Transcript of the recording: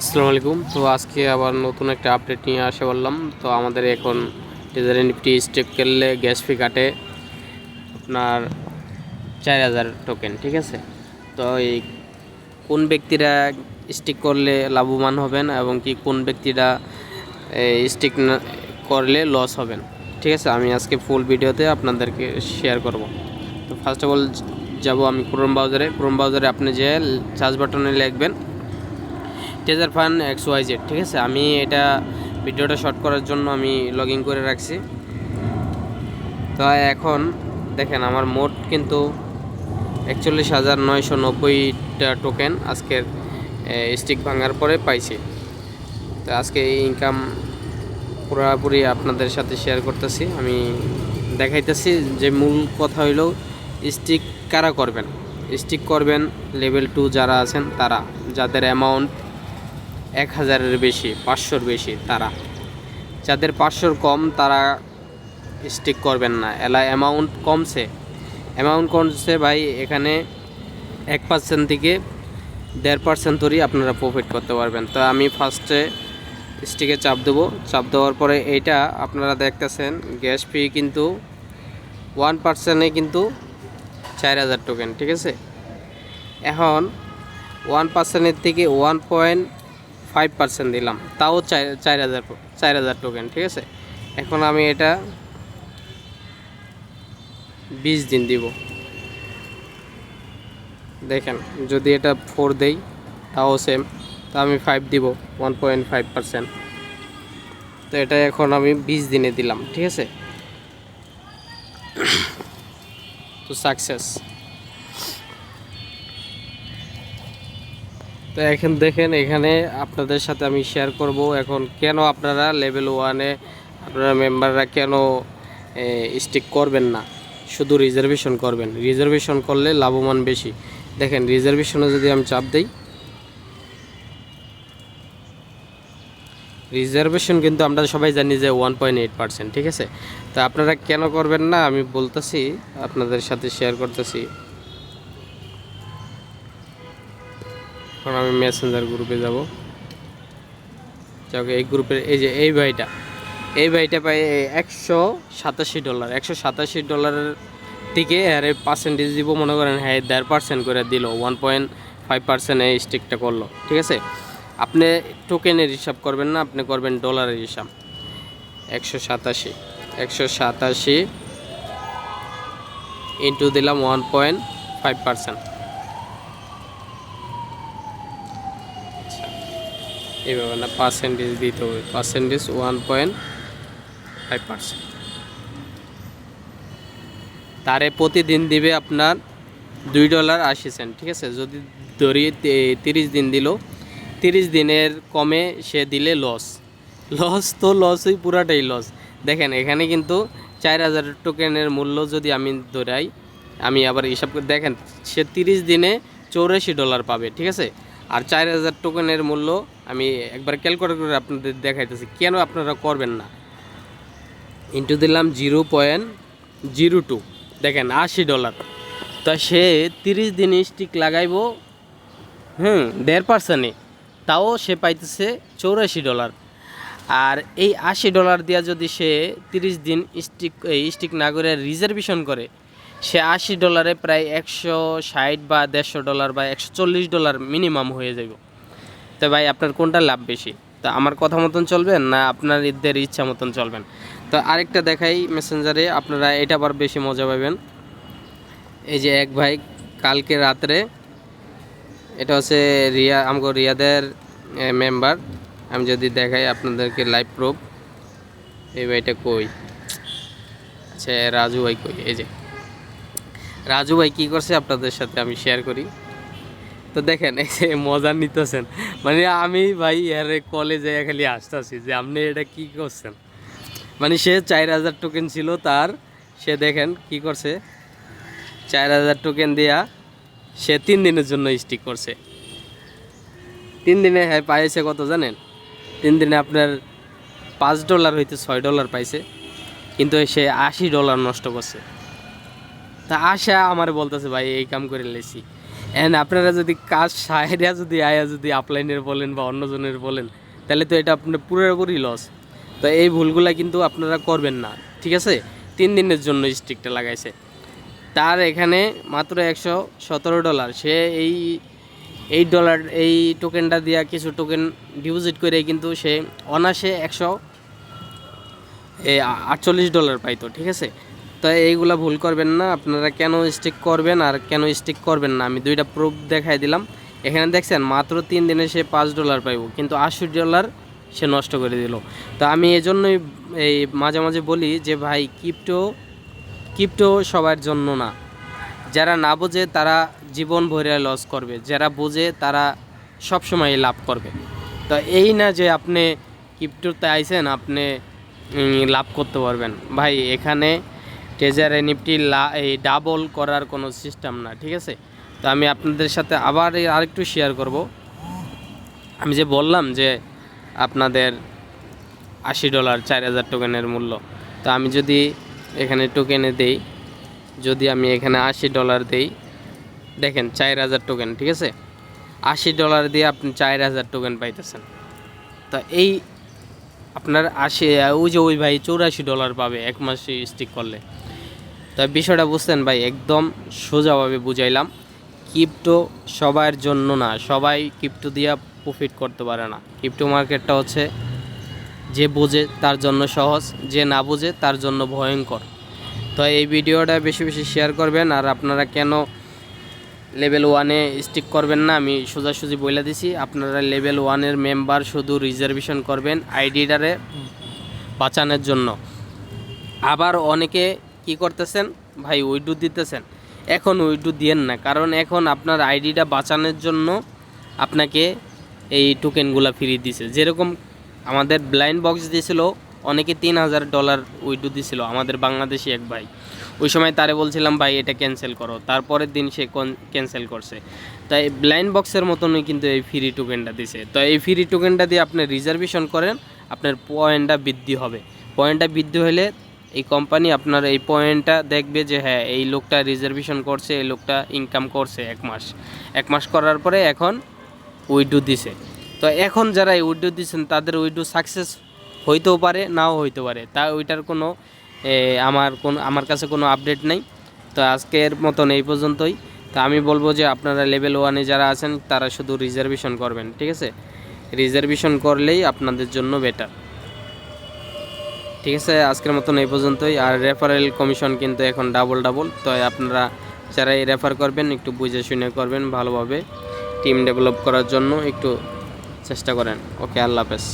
আসসালামু আলাইকুম। তো আজকে আবার নতুন একটা আপডেট নিয়ে আসে বললাম তো আমাদের এখন টেজার নিফটি স্টেক করলে গ্যাস ফি কাটে আপনার চার হাজার টোকেন ঠিক আছে? তো এই কোন ব্যক্তিরা স্টিক করলে লাভবান হবেন এবং কি কোন ব্যক্তিরা স্টিক করলে লস হবেন, ঠিক আছে? আমি আজকে ফুল ভিডিওতে আপনাদেরকে শেয়ার করব। তো ফার্স্ট অফ অল যাব আমি ক্রোম ব্রাউজারে ক্রোম ব্রাউজারে আপনি যে সার্চ বাটনে লিখবেন teaser fun X Y Z, ঠিক আছে? আমি এটা ভিডিওটা শর্ট করার জন্য আমি লগ ইন করে রাখছি। তো এখন দেখেন, আমার মোট কিন্তু একচল্লিশ হাজার নয়শো নব্বইটা টোকেন আজকের স্টিক ভাঙার পরে পাইছি। তো আজকে এই ইনকাম পুরোপুরি আপনাদের সাথে শেয়ার করতেছি। আমি দেখাইতেছি যে মূল কথা হইল স্টিক কারা করবেন? স্টিক করবেন লেভেল টু যারা আছেন, তারা। যাদের অ্যামাউন্ট এক হাজারের বেশি, পাঁচশোর বেশি তারা। যাদের পাঁচশোর কম তারা স্টিক করবেন না। এলা অ্যামাউন্ট কমছে। অ্যামাউন্ট কমছে ভাই, এখানে এক পার্সেন্ট থেকে দেড় পার্সেন্ট ধরেই আপনারা প্রফিট করতে পারবেন। তো আমি ফার্স্টে স্টিকে চাপ দেবো। চাপ দেওয়ার পরে এইটা আপনারা দেখতেছেন গ্যাস ফি কিন্তু ওয়ান পার্সেন্টে কিন্তু চার হাজার টোকেন ঠিক আছে? এখন ওয়ান পার্সেন্টের থেকে ওয়ান পয়েন্ট ফাইভ পার্সেন্ট দিলাম। তাও চার চার হাজার চার হাজার টোকেন ঠিক আছে? এখন আমি এটা বিশ দিন দিব। দেখেন, যদি এটা ফোর দেই, তাও সেম তা আমি ফাইভ দিব ওয়ান পয়েন্ট ফাইভ পার্সেন্ট তো এটা এখন আমি বিশ দিনে দিলাম, ঠিক আছে? তো সাকসেস তো এখন দেখেন এখানে আপনাদের সাথে আমি শেয়ার করব এখন কেন আপনারা লেভেল ওয়ানে আপনারা মেম্বাররা কেন স্টিক করবেন না? শুধু রিজার্ভেশন করবেন। রিজার্ভেশন করলে লাভবান বেশি। দেখেন রিজার্ভেশনে যদি আমি চাপ দিই রিজার্ভেশন কিন্তু আমরা সবাই জানি যে ওয়ান পয়েন্ট এইট পার্সেন্ট ঠিক আছে? তো আপনারা কেন করবেন না? আমি বলতেছি, আপনাদের সাথে শেয়ার করতেছি। এখন আমি মেসেঞ্জার গ্রুপে যাব। যাক, এই গ্রুপের এই যে এই ভাইটা এই ভাইটা পাই একশো সাতাশি ডলার একশো সাতাশি ডলারের থেকে এই পার্সেন্টেজ দিব, মনে করেন হ্যাঁ দেড় পার্সেন্ট করে দিল ওয়ান পয়েন্ট ফাইভ পার্সেন্ট এই স্টিকটা করল, ঠিক আছে? আপনি টোকেনের হিসাব করবেন না, আপনি করবেন ডলারের হিসাব। একশো সাতাশি একশো সাতাশি ইন্টু দিলাম ওয়ান পয়েন্ট ফাইভ পার্সেন্ট এইভাবে না পার্সেন্টেজ দিতে হবে। Percentage one point five percent তারে প্রতিদিন দিবে আপনার দুই ডলার আশি সেন্ট ঠিক আছে? যদি ধরি তিরিশ দিন দিল, তিরিশ দিনের কমে সে দিলে লস লস তো লসই পুরাটাই লস দেখেন, এখানে কিন্তু চার হাজার টোকেনের মূল্য যদি আমি ধরাই, আমি আবার হিসাব করে, দেখেন, সে তিরিশ দিনে চৌরাশি ডলার পাবে, ঠিক আছে? আর চার হাজার টোকেনের মূল্য আমি একবার ক্যালকুলেট করে আপনাদের দেখাইতেছি। কেন আপনারা করবেন না? ইন্টু দিলাম জিরো পয়েন্ট জিরো টু দেখেন, আশি ডলার তা সে তিরিশ দিন স্টিক লাগাইব, হুম, দেড় পার্সেন্টে তাও সে পাইতেছে চৌরাশি ডলার আর এই আশি ডলার দিয়া যদি সে তিরিশ দিন স্টিক স্টিক না করে রিজার্ভেশন করে সে আশি ডলারে প্রায় একশো ষাট বা দেড়শো ডলার বা একশো চল্লিশ ডলার মিনিমাম হয়ে যাব তো ভাই, আপনার কোনটা লাভ বেশি? তো আমার কথা মতন চলবেন না আপনার ঈদের ইচ্ছা মতন চলবেন তো আরেকটা দেখাই মেসেঞ্জারে আপনারা এটা আবার বেশি মজা পাবেন। এই যে এক ভাই, কালকে রাত্রে, এটা হচ্ছে রিয়া, আমগো রিয়াদের মেম্বার আমি যদি দেখাই আপনাদেরকে লাইভ প্রুফ এই ভাইটা কই? আচ্ছা রাজু ভাই কই? এই যে। রাজু ভাই কী করছে আপনাদের সাথে আমি শেয়ার করি? তো দেখেন, এই যে মজা নিতেছেন। মানে আমি ভাই এর কলেজে খালি আসতেছি যে আপনি এটা কি করছেন? মানে সে চার হাজার টোকেন ছিল তার, সে দেখেন কি করছে। চার হাজার টোকেন দেয়া সে তিন দিনের জন্য স্টিক করছে। তিন দিনে হ্যাঁ পাইছে কত জানেন? তিন দিনে আপনার পাঁচ ডলার হইতে ছয় ডলার পাইছে। কিন্তু সে আশি ডলার নষ্ট করছে। তা আশা আমার বলতেছে, ভাই, এই কাম করে লেছি। এন্ড আপনারা যদি কাজ সাহেরা যদি আয়া যদি আপলাইনের বলেন বা অন্যজনের বলেন, তাহলে তো এটা আপনার পুরোপুরি লস তো এই ভুলগুলা কিন্তু আপনারা করবেন না, ঠিক আছে? তিন দিনের জন্য স্টিকটা লাগাইছে। তার এখানে মাত্র একশো সতেরো ডলার সে এই এই ডলার এই টোকেনটা দিয়া কিছু টোকেন ডিপোজিট করে কিন্তু সে অনাসে একশো আটচল্লিশ ডলার পাইতো, ঠিক আছে? তো এইগুলা ভুল করবেন না, আপনারা কেন স্টিক করবেন আর কেন স্টিক করবেন না? আমি দুইটা প্রুফ দেখাই দিলাম। এখানে দেখছেন, মাত্র তিন দিনে সে পাঁচ ডলার পাইব, কিন্তু আশি ডলার সে নষ্ট করে দিল। তো আমি এজন্যই এই মাঝে মাঝে বলি যে, ভাই ক্রিপ্টো ক্রিপ্টো সবার জন্য না। যারা না বোঝে, তারা জীবন ভরে লস করবে। যারা বোঝে, তারা সবসময় লাভ করবে। তো এই না যে আপনি ক্রিপ্টোতে আইছেন, আপনি লাভ করতে পারবেন। ভাই, এখানে ট্রেজার এনএফটি ডাবল করার কোনো সিস্টেম না, ঠিক আছে? তো আমি আপনাদের সাথে আবার আরেকটু শেয়ার করব। আমি যে বললাম যে আপনাদের আশি ডলার, চার হাজার টোকেনের মূল্য, তো আমি যদি এখানে টোকেনে দেই, যদি আমি এখানে আশি ডলার দেই, দেখেন চার হাজার টোকেন ঠিক আছে? আশি ডলার দিয়ে আপনি চার হাজার টোকেন পাইতেছেন। তা এই আপনার আশি ওই যে ওই ভাই চৌরাশি ডলার পাবে এক মাসে স্টিক করলে। তা বিষয়টা বুঝতেন ভাই, একদম সোজাভাবে বুঝাইলাম। ক্রিপ্টো সবার জন্য না, সবাই ক্রিপ্টো দিয়া প্রফিট করতে পারে না। ক্রিপ্টো মার্কেটটা হচ্ছে যে বোঝে তার জন্য সহজ, যে না বোঝে তার জন্য ভয়ঙ্কর। তো এই ভিডিওটা বেশি বেশি শেয়ার করবেন, আর আপনারা কেন লেভেল ওয়ানে স্টিক করবেন না, আমি সোজাসুজি বলে দিছি। আপনারা লেভেল ওয়ানের মেম্বার শুধু রিজার্ভেশন করবেন আইডিটারে বাঁচানোর জন্য। আবার অনেকে কি করতেছেন? ভাই উইডু দিতেছেন। এখন উইডু দিয়েন না, কারণ এখন আপনার আইডিটা বাঁচানোর জন্য আপনাকে এই টোকেনগুলো ফ্রি দিছে। যেরকম আমাদের ব্লাইন্ড বক্স দিয়েছিল, অনেকে তিন হাজার ডলার উইডু দিছিল, আমাদের বাংলাদেশি এক ভাই। ওই সময় তারে বলছিলাম, ভাই, এটা ক্যান্সেল করো। তারপরের দিন সে ক্যান্সেল করছে। তাই ব্লাইন্ড বক্সের মতনই কিন্তু এই ফ্রি টোকেনটা দিছে। তো এই ফ্রি টোকেনটা দিয়ে আপনি রিজার্ভেশন করেন, আপনার পয়েন্টটা বৃদ্ধি হবে। পয়েন্টটা বৃদ্ধি হলে এই কোম্পানি আপনার এই পয়েন্টটা দেখবে যে হ্যাঁ এই লোকটা রিজার্ভেশন করছে, এই লোকটা ইনকাম করছে এক মাস। এক মাস করার পরে এখন উইডো দিছে। তো এখন যারা এই উইডো দিচ্ছেন তাদের উইডো সাকসেস হইতেও পারে, নাও হইতে পারে। তা ওইটার কোনো আমার কোন, আমার কাছে কোনো আপডেট নেই। তো আজকের মতন এই পর্যন্তই। তো আমি বলব যে, আপনারা লেভেল ওয়ানে যারা আছেন, তারা শুধু রিজার্ভেশন করবেন, ঠিক আছে? রিজার্ভেশন করলেই আপনাদের জন্য বেটার ঠিক আছে, আজকের মতন এই পর্যন্তই। আর রেফারেল কমিশন কিন্তু এখন ডাবল ডাবল তো আপনারা যারা এই রেফার করবেন, একটু বুঝে শুনে করবেন ভালোভাবে। টিম ডেভেলপ করার জন্য একটু চেষ্টা করেন। ওকে আল্লাহ হাফেজ।